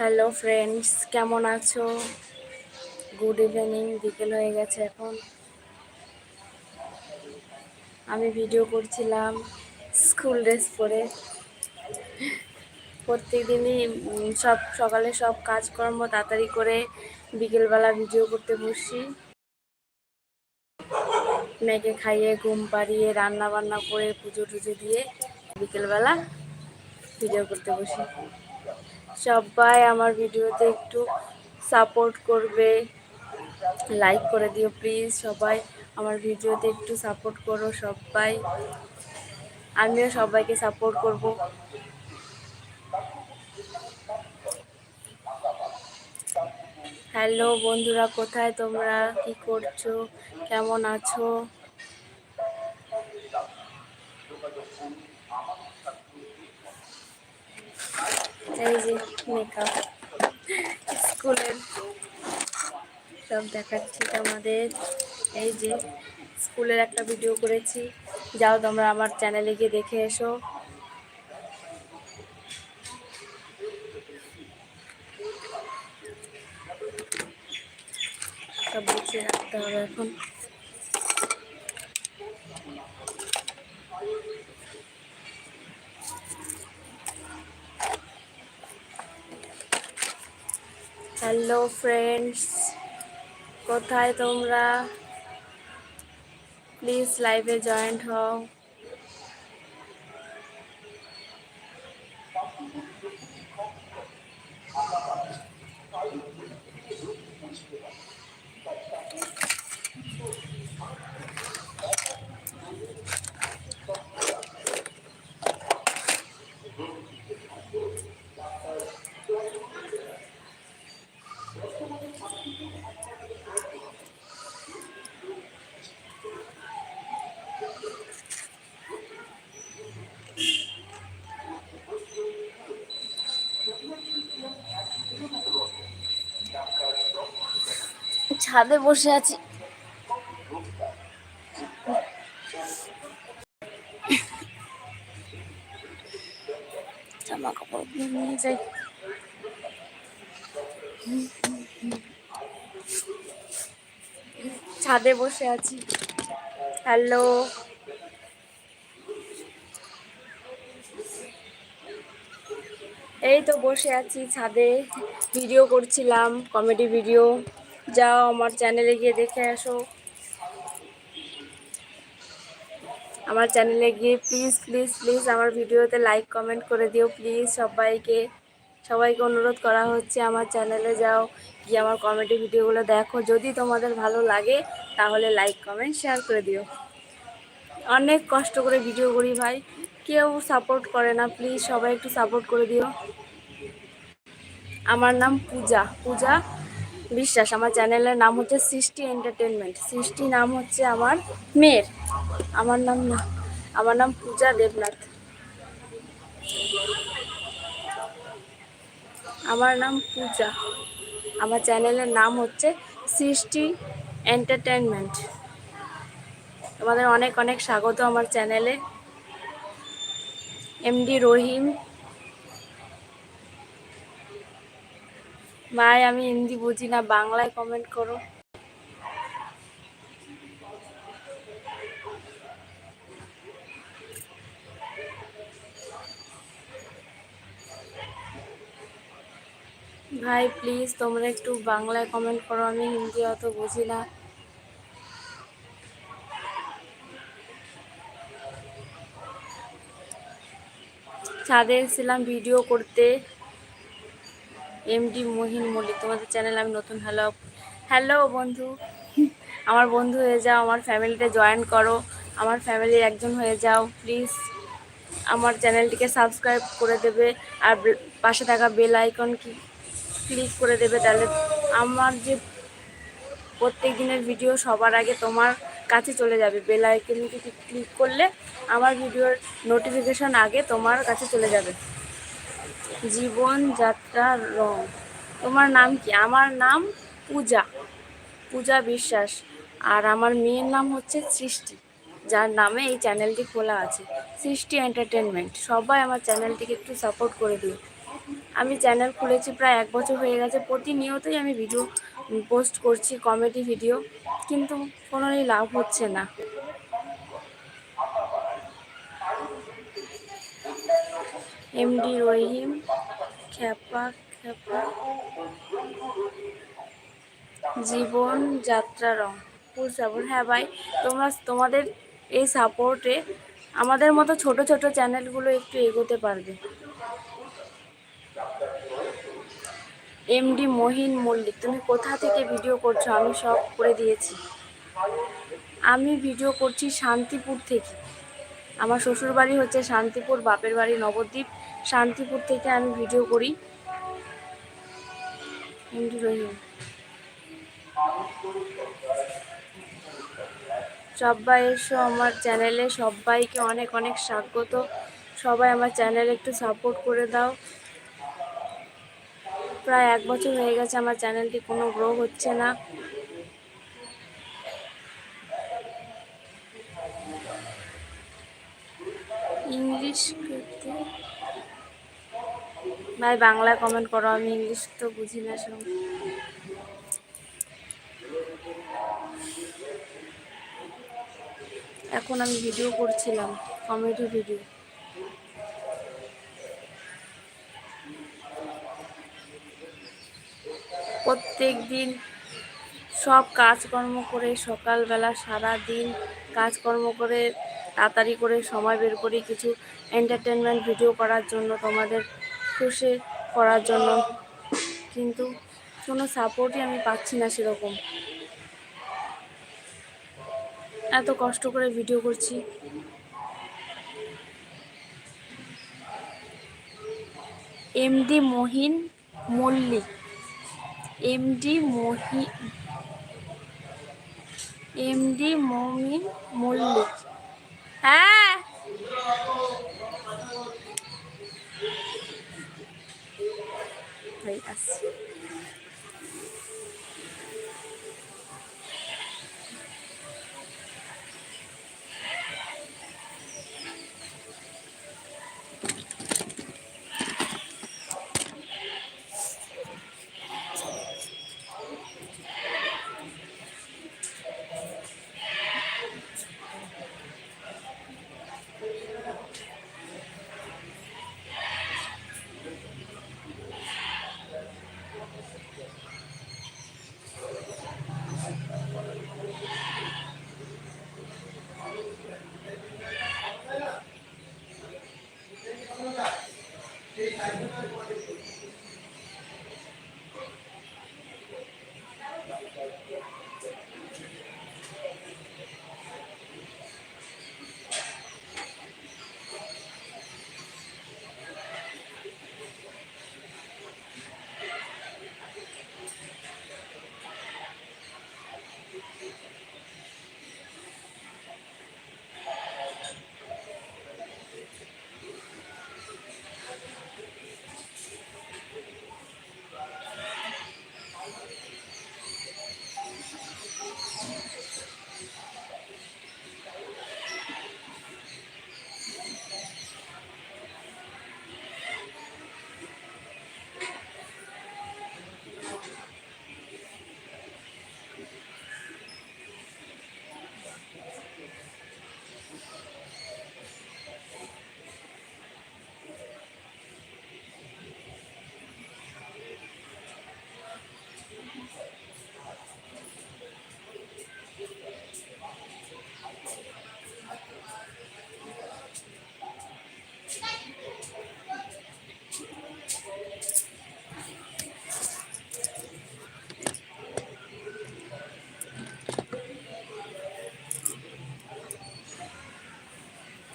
Hello friends কেমন আছো? Good evening বিকেল হয়ে গেছে এখন। আমি ভিডিও করছিলাম স্কুল ড্রেস পরে। প্রত্যেক দিনই সব, সকালে সব কাজকর্ম তাড়াতাড়ি করে বিকেলবেলা ভিডিও করতে বসি মেয়েকে খাইয়ে, ঘুম পাড়িয়ে রান্না বান্না করে, পুজো টুজো দিয়ে বিকেলবেলা ভিডিও করতে বসি। সবাই আমার ভিডিওতে একটু সাপোর্ট করবে লাইক করে দিও প্লিজ সবাই আমার ভিডিওতে একটু সাপোর্ট করো সবাই। আমিও সবাইকে সাপোর্ট করব। হ্যালো বন্ধুরা, কোথায় তোমরা? কি করছ? কেমন আছো? যে মেকআপ স্কুলের সব দেখাচ্ছি তোমাদের। এই যে স্কুলের একটা ভিডিও করেছি। যাও তোমরা আমার চ্যানেলে গিয়ে দেখে এসো। সব গুছিয়ে রাখতে হবে এখন। হ্যালো ফ্রেন্ডস কোথায় তোমরা? প্লিজ লাইভে জয়েন্ট হও। ছাদে বসে আছি। জামা কাপড় নিয়ে যাই। ছাদে বসে আছি। হ্যালো। এই তো বসে আছি ছাদে। ভিডিও করছিলাম, কমেডি ভিডিও। যাও আমার চ্যানেলে গিয়ে দেখে আসো। আমার চ্যানেলে গিয়ে প্লিজ প্লিজ প্লিজ আমার ভিডিওতে লাইক কমেন্ট করে দিও প্লিজ সবাইকে। সবাইকে অনুরোধ করা হচ্ছে আমার চ্যানেলে যাও, গিয়ে আমার কমেডি ভিডিওগুলো দেখো। যদি তোমাদের ভালো লাগে, তাহলে লাইক কমেন্ট শেয়ার করে দিও। অনেক কষ্ট করে ভিডিও করি ভাই। কেউ সাপোর্ট করে না প্লিজ সবাই একটু সাপোর্ট করে দিও। আমার নাম পূজা। পূজা বিশ্বাস, আমার চ্যানেলের নাম হচ্ছে সৃষ্টি এন্টারটেনমেন্ট সৃষ্টি নাম হচ্ছে আমার মেয়ের। আমার নাম না, আমার নাম পূজা দেবনাথ। আমার নাম পূজা। আমার চ্যানেলের নাম হচ্ছে সৃষ্টি এন্টারটেনমেন্ট তোমাদের অনেক অনেক স্বাগত আমার চ্যানেলে। এমডি রহিম ভাই, আমি হিন্দি বুঝি না, বাংলায় কমেন্ট করো। ভাই প্লিজ তোমরা একটু বাংলায় কমেন্ট করো, আমি হিন্দি অত বুঝি না। ছাদে এসেছিলাম ভিডিও করতে। এমডি মহিন মল্লিক তোমাদের চ্যানেল আমি নতুন হ্যালো হ্যালো বন্ধু। আমার বন্ধু হয়ে যাও, আমার ফ্যামিলিতে জয়েন করো, আমার ফ্যামিলির একজন হয়ে যাও প্লিজ আমার চ্যানেলটিকে সাবস্ক্রাইব করে দেবে, আর পাশে থাকা বেল আইকন কি ক্লিক করে দেবে, তাহলে আমার যে প্রত্যেক দিনের ভিডিও সবার আগে তোমার কাছে চলে যাবে। বেল আইকনটি ক্লিক করলে আমার ভিডিওর নোটিফিকেশন আগে তোমার কাছে চলে যাবে। জীবন যাত্রার রং। তোমার নাম কি? আমার নাম পূজা। পূজা বিশ্বাস। আর আমার মেয়ের নাম হচ্ছে সৃষ্টি, যার নামে এই চ্যানেলটি খোলা আছে। সৃষ্টি এন্টারটেনমেন্ট সবাই আমার চ্যানেলটিকে একটু সাপোর্ট করে দিও। আমি চ্যানেল খুলেছি প্রায় এক বছর হয়ে গেছে। প্রতিনিয়তই আমি ভিডিও পোস্ট করছি, কমেডি ভিডিও। কিন্তু কোনোই লাভ হচ্ছে না। এমডি রহিম খ্যাপা খ্যাপা জীবন যাত্রা রং ফুল সাপোর্ট হ্যাঁ ভাই, তোমরা, তোমাদের এই সাপোর্টে আমাদের মতো ছোট ছোট চ্যানেলগুলো একটু এগোতে পারবে। এমডি মহিন মল্লিক তুমি কোথা থেকে ভিডিও করছ? আমি সব করে দিয়েছি। আমি ভিডিও করছি শান্তিপুর থেকে। আমার শ্বশুর বাড়ি হচ্ছে শান্তিপুর, বাপের বাড়ি নবদ্বীপ। শান্তিপুর থেকে আমি ভিডিও করি। সবাই এসো আমার চ্যানেলে সবাইকে অনেক অনেক স্বাগত। সবাই আমার চ্যানেলে একটু সাপোর্ট করে দাও। প্রায় এক বছর হয়ে গেছে আমার চ্যানেলটি কোনো গ্রো হচ্ছে না। ইংলিশ ভাই, বাংলায় কমেন্ট করো, আমি ইংলিশ তো বুঝি না সব এখন আমি ভিডিও করছিলাম কমেডি ভিডিও প্রত্যেক দিন সব কাজকর্ম করে সকালবেলা সারা দিন কাজকর্ম করে তাড়াতাড়ি করে সময় বের করি, কিছু এন্টারটেনমেন্ট ভিডিও করার জন্য তোমাদের খুশি করার জন্য। কিন্তু কোনো সাপোর্টই আমি পাচ্ছি না সেরকম। এত কষ্ট করে ভিডিও করছি। MD Mohin Mallick MD Mohi MD Momin Mallick হ্যাঁ? ভাই আসছি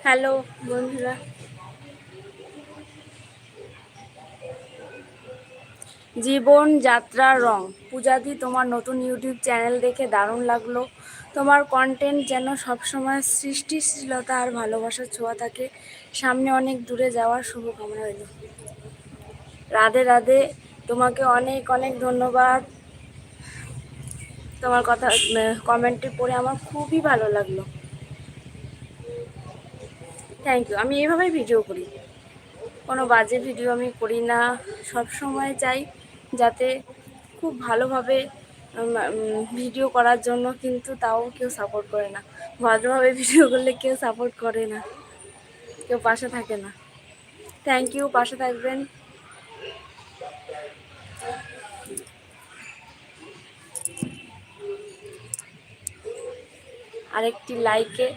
হ্যালো, বন্ধুরা। জীবন যাত্রার রং। পূজাদি, তোমার নতুন ইউটিউব চ্যানেল দেখে দারুণ লাগল। তোমার কন্টেন্ট যেন সবসময় সৃষ্টিশীলতা আর ভালোবাসার ছোঁয়া থাকে। সামনে অনেক দূরে যাওয়ার শুভকামনা রইল। রাধে রাধে। তোমাকে অনেক অনেক ধন্যবাদ। তোমার কথা কমেন্টটি পড়ে আমার খুবই ভালো লাগল। থ্যাংক ইউ আমি এইভাবেই ভিডিও করি। কোনো বাজে ভিডিও আমি করি না। সব সময় চাই যাতে খুব ভালোভাবে ভিডিও করার জন্য কিন্তু তাও কেউ সাপোর্ট করে না। ভদ্রভাবে ভিডিও করলে কেউ সাপোর্ট করে না। কেউ পাশে থাকে না। থ্যাংক ইউ পাশে থাকবেন। আরেকটি লাইকে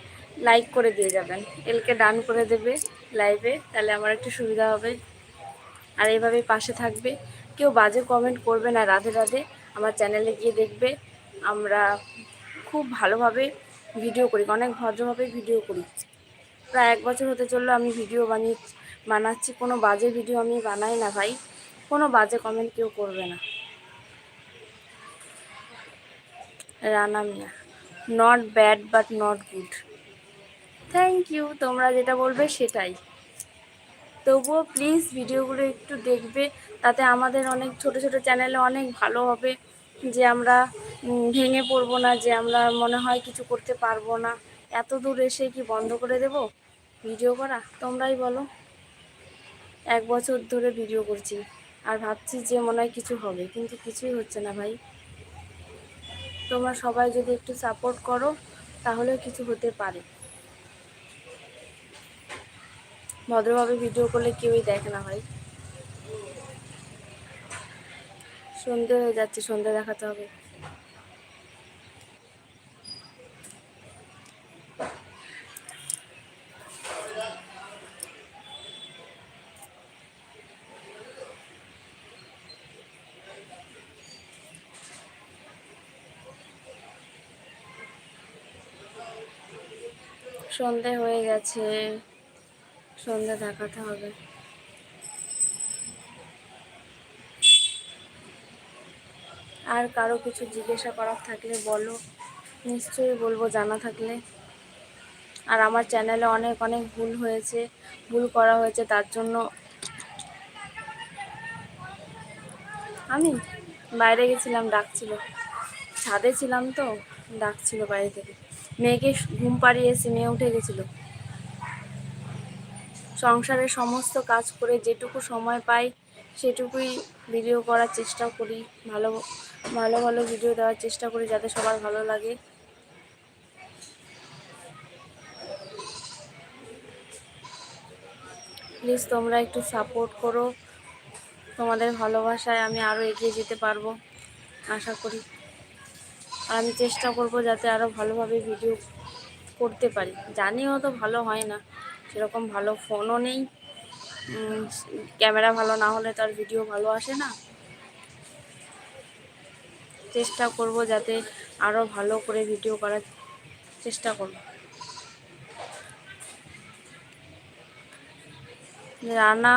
লাইক করে দিয়ে যাবেন। এলকে ডান করে দেবে লাইভে তাহলে আমার একটু সুবিধা হবে। আর এইভাবেই পাশে থাকবে। কেউ বাজে কমেন্ট করবে না, রাধে রাধে। আমার চ্যানেলে গিয়ে দেখবে। আমরা খুব ভালোভাবে ভিডিও করি, অনেক ভদ্রভাবে ভিডিও করি। প্রায় এক বছর হতে চলল আমি ভিডিও বানিয়ে, বানাচ্ছি। কোনো বাজে ভিডিও আমি বানাই না ভাই। কোনো বাজে কমেন্ট কেউ করবে না। Rana Mia not bad but not good thank you তোমরা যেটা বলবে সেটাই। তবুও প্লিজ ভিডিওগুলো একটু দেখবে, তাতে আমাদের অনেক ছোট ছোট চ্যানেলে অনেক ভালো হবে, যে আমরা ভেঙে পড়ব না, যে আমরা মনে হয় কিছু করতে পারব না। এত দূর এসে কি বন্ধ করে দেব? ভিডিও করা? তোমরাই বলো। এক বছর ধরে ভিডিও করছি, আর ভাবছি যে মনে হয় কিছু হবে, কিন্তু কিছুই হচ্ছে না ভাই। তোমরা সবাই যদি একটু সাপোর্ট করো তাহলে কিছু হতে পারে। ভদ্রভাবে ভিডিও করলে কেউই দেখে না ভাই। সন্ধে হয়ে যাচ্ছে, সন্ধে দেখাতে হবে। সন্ধে হয়ে গেছে। সন্ধে দেখাতে হবে। আর কারও কিছু জিজ্ঞাসা করার থাকলে বলো। নিশ্চয়ই বলব, জানা থাকলে। আর আমার চ্যানেলে অনেক অনেক ভুল হয়েছে, ভুল করা হয়েছে, তার জন্য আমি বাইরে গেছিলাম ডাকছিল ছাদে ছিলাম তো ডাকছিল বাইরে থেকে। মেয়েকে ঘুম পাড়িয়ে এসে মেয়ে উঠে গেছিল। সংসারের সমস্ত কাজ করে যেটুকু সময় পাই, সেটুকুই ভিডিও করার চেষ্টা করি, ভালো ভালো ভালো ভিডিও দেওয়ার চেষ্টা করি যাতে সবার ভালো লাগে। প্লিজ তোমরা একটু সাপোর্ট করো, তোমাদের ভালোবাসায় আমি আরও এগিয়ে যেতে পারব, আশা করি। আর আমি চেষ্টা করব যাতে আরও ভালোভাবে ভিডিও করতে পারি। জানিও তো ভালো হয় না। সেরকম ভালো ফোনও নেই। ক্যামেরা ভালো না হলে তার ভিডিও ভালো আসে না। চেষ্টা করব যাতে আরও ভালো করে ভিডিও করার চেষ্টা করব। রানা,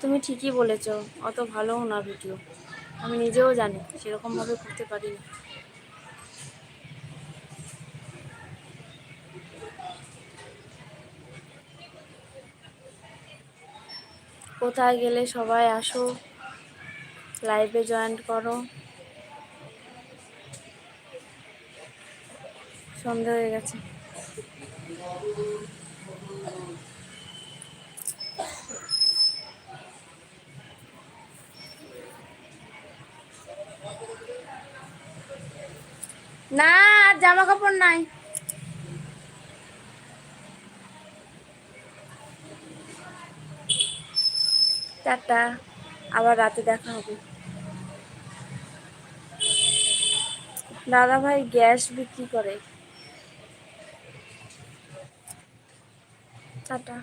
তুমি ঠিকই বলেছ, অত ভালোও না ভিডিও আমি নিজেও জানি, সেরকমভাবে করতে পারি না কোথায় গেলে সবাই আসো লাইভে জয়েন করো। সন্ধে হয়ে গেছে। না জামা কাপড় নাই। টাটা আবার রাতে দেখা হবে। দাদা ভাই গ্যাস বিক্রি করে। টাটা।